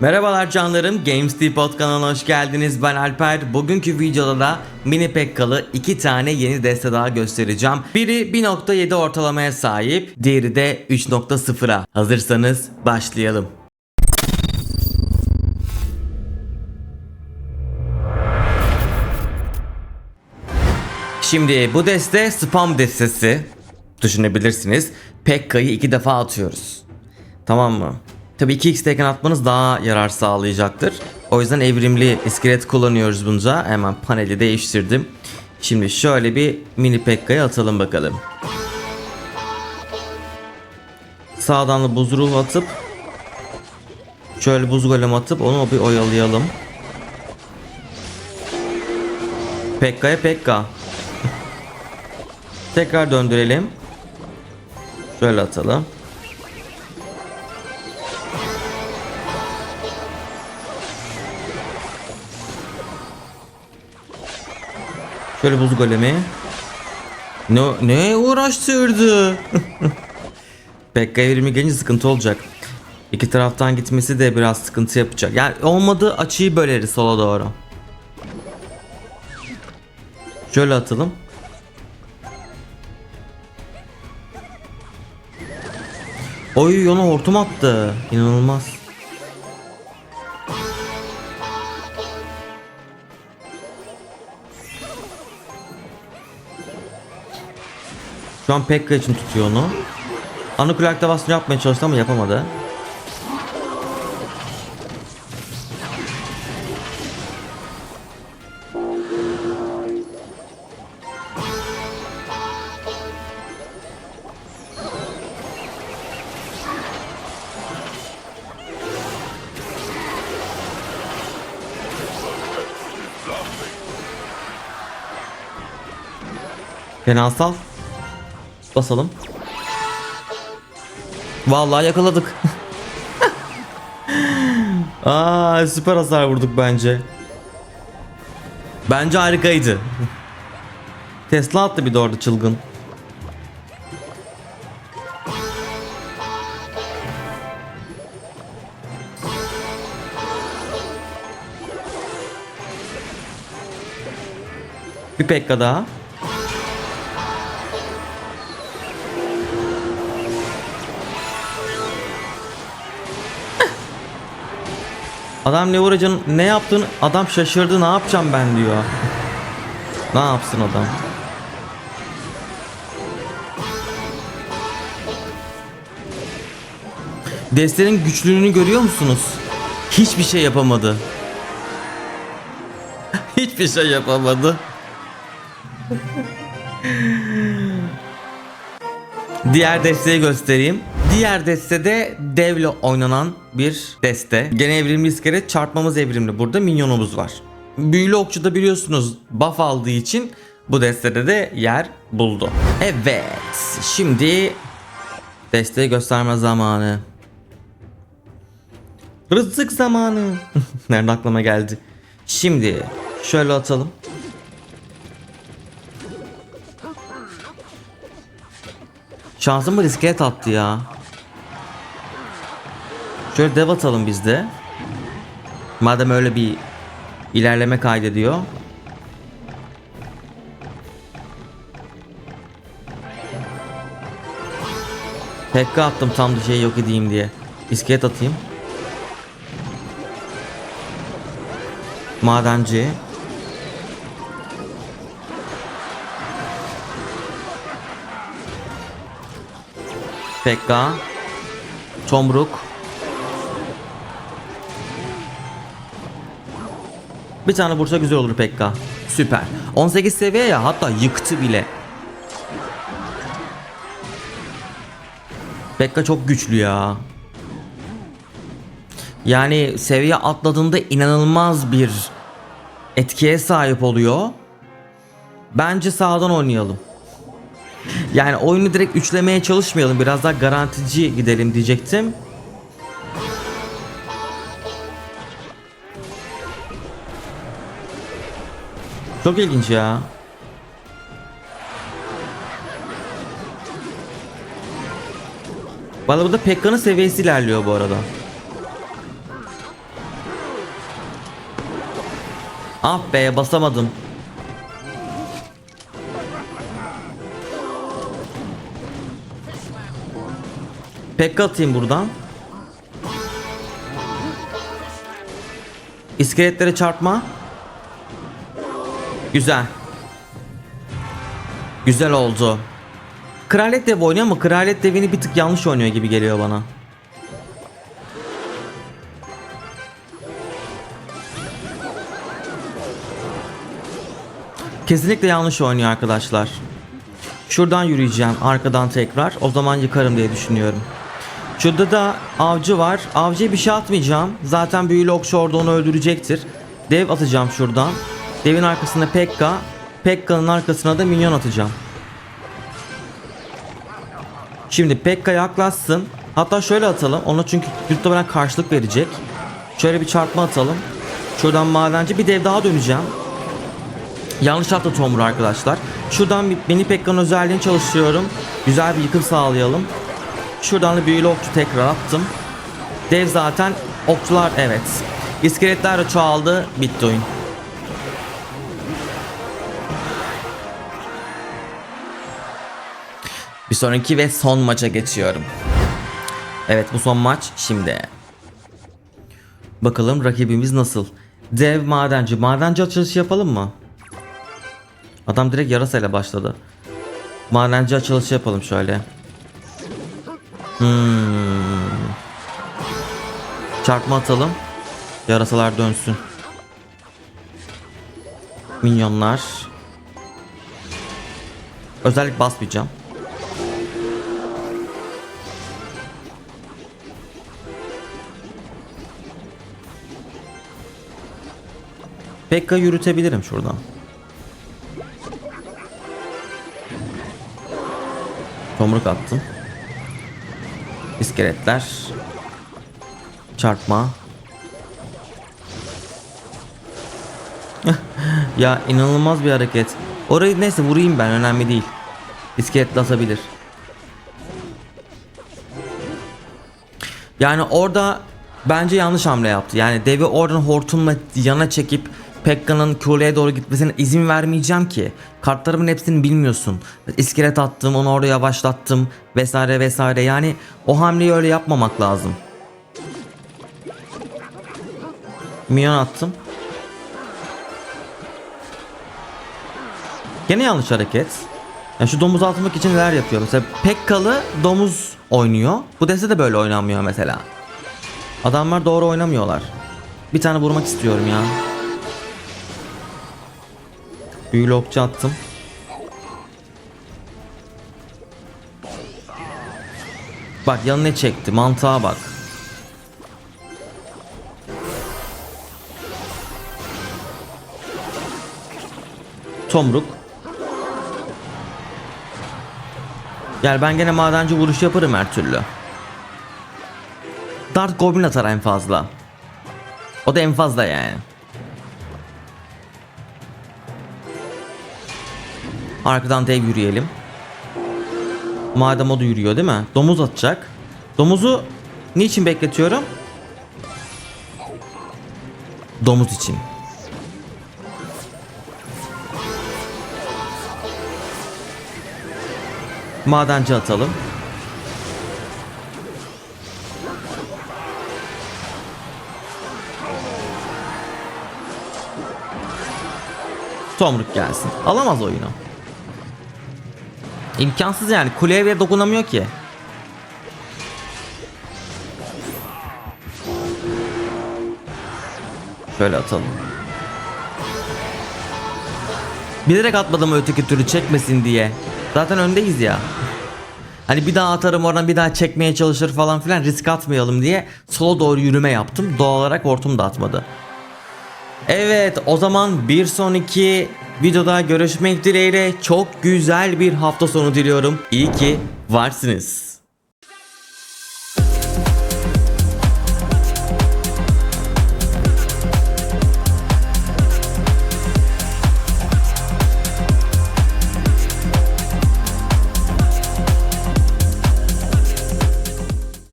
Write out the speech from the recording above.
Merhabalar canlarım, Games kanalına hoş geldiniz. Ben Alper. Bugünkü videoda da mini pekkalı iki tane yeni deste daha göstereceğim. Biri 1.7 ortalamaya sahip, diğeri de 3.0'a. Hazırsanız başlayalım. Şimdi bu deste spam destesi düşünebilirsiniz. Pekka'yı iki defa atıyoruz. Tamam mı? Tabii 2x'teyken atmanız daha yarar sağlayacaktır. O yüzden evrimli iskelet kullanıyoruz bunca. Hemen paneli değiştirdim. Şimdi şöyle bir mini Pekka'yı atalım bakalım. Sağdan da buz ruhu atıp şöyle buz golem atıp onu bir oyalayalım. Pekka'ya Pekka. Tekrar döndürelim. Şöyle atalım. Şöyle buz golemi. Ne, ne uğraştırdı? Pekka evrimi gelince sıkıntı olacak. İki taraftan gitmesi de biraz sıkıntı yapacak. Yani olmadı açıyı böleriz sola doğru. Şöyle atalım. Oy ona hortum attı. İnanılmaz. Şu an Pekka için tutuyor onu. Anukul aktivasyonu yapmaya çalıştı ama yapamadı. Fenasal. Basalım. Vallahi yakaladık. Aa süper hasar vurduk bence. Bence harikaydı. Tesla attı bir de orada çılgın. Bir pekka daha. Adam vuracağını ne yaptığını adam şaşırdı ne yapacağım ben diyor. ne yapsın adam? Destenin güçlülüğünü görüyor musunuz? Hiçbir şey yapamadı. Hiçbir şey yapamadı. Diğer desteği göstereyim. Diğer destede devle oynanan bir deste. Gene evrimli iskelet çarpmamız evrimli. Burada minyonumuz var. Büyülü okçu da biliyorsunuz buff aldığı için bu destede de yer buldu. Evet. Şimdi desteği gösterme zamanı. Rızık zamanı. Nereden aklıma geldi? Şimdi şöyle atalım. Şansım bu iskelet attı ya. Şöyle dev atalım biz de. Madem öyle bir ilerleme kaydediyor. Pekka attım tam da şey yok edeyim diye. İskelet atayım. Madenci. Pekka. Tomruk. Bir tane vursa güzel olur Pekka. Süper. 18 seviye ya hatta yıktı bile. Pekka çok güçlü ya. Yani seviye atladığında inanılmaz bir etkiye sahip oluyor. Bence sağdan oynayalım. Yani oyunu direkt üçlemeye çalışmayalım. Biraz daha garantici gidelim diyecektim. Çok ilginç ya. Valla burada Pekka'nın seviyesi ilerliyor bu arada. Ah be basamadım. Pekka atayım buradan. İskeletlere çarpma. Güzel. Güzel oldu. Kraliyet devi oynuyor ama kraliyet devini bir tık yanlış oynuyor gibi geliyor bana. Kesinlikle yanlış oynuyor arkadaşlar. Şuradan yürüyeceğim arkadan tekrar. O zaman yıkarım diye düşünüyorum. Şurada da avcı var. Avcıya bir şey atmayacağım. Zaten büyülü okçu orada onu öldürecektir. Dev atacağım şuradan. Devin arkasına Pekka. Pekka'nın arkasına da minyon atacağım. Şimdi Pekka yaklaşsın. Hatta şöyle atalım. Ona çünkü muhtemelen karşılık verecek. Şöyle bir çarpma atalım. Şuradan madenci bir dev daha döneceğim. Yanlış attı Tomru arkadaşlar. Şuradan mini Pekka'nın özelliğini çalıştırıyorum. Güzel bir yıkım sağlayalım. Şuradan da büyülü okçu tekrar attım. Dev zaten okçular evet. İskeletler de çoğaldı. Bitti oyun. Bir sonraki ve son maça geçiyorum. Evet bu son maç şimdi. Bakalım rakibimiz nasıl? Dev madenci. Madenci açılışı yapalım mı? Adam direkt yarasayla başladı. Madenci açılışı yapalım şöyle. Hmm. Çarpma atalım. Yarasalar dönsün. Minyonlar. Özellik basmayacağım. Pekka yürütebilirim şuradan. Tomruk attım. İskeletler. Çarpma. ya inanılmaz bir hareket. Orayı neyse vurayım ben önemli değil. İskeletle atabilir. Yani orada bence yanlış hamle yaptı. Yani devi oradan hortumla yana çekip Pekka'nın kuleye doğru gitmesine izin vermeyeceğim ki. Kartlarımın hepsini bilmiyorsun. İskelet attım, onu orada yavaşlattım vesaire vesaire. Yani o hamleyi öyle yapmamak lazım. Minyon attım. Gene yanlış hareket. Yani şu domuzu atmak için neler yapıyor? Mesela Pekkalı domuz oynuyor. Bu deste de böyle oynanmıyor mesela. Adamlar doğru oynamıyorlar. Bir tane vurmak istiyorum ya. Büyülü okçu attım. Bak yanına çekti? Mantığa bak. Tomruk. Gel ben gene madenci vuruş yaparım her türlü. Dart Goblin atar en fazla. O da en fazla yani. Arkadan dev yürüyelim. Madem o da yürüyor değil mi? Domuz atacak. Domuzu niçin bekletiyorum? Domuz için. Madenci atalım. Tomruk gelsin. Alamaz oyunu. İmkansız yani. Kuleye bile dokunamıyor ki. Şöyle atalım. Bilerek atmadım öteki türlü çekmesin diye. Zaten öndeyiz ya. Hani bir daha atarım oradan bir daha çekmeye çalışır falan filan risk atmayalım diye sola doğru yürüme yaptım. Doğal olarak hortum da atmadı. Evet o zaman bir sonraki videoda görüşmek dileğiyle çok güzel bir hafta sonu diliyorum. İyi ki varsınız.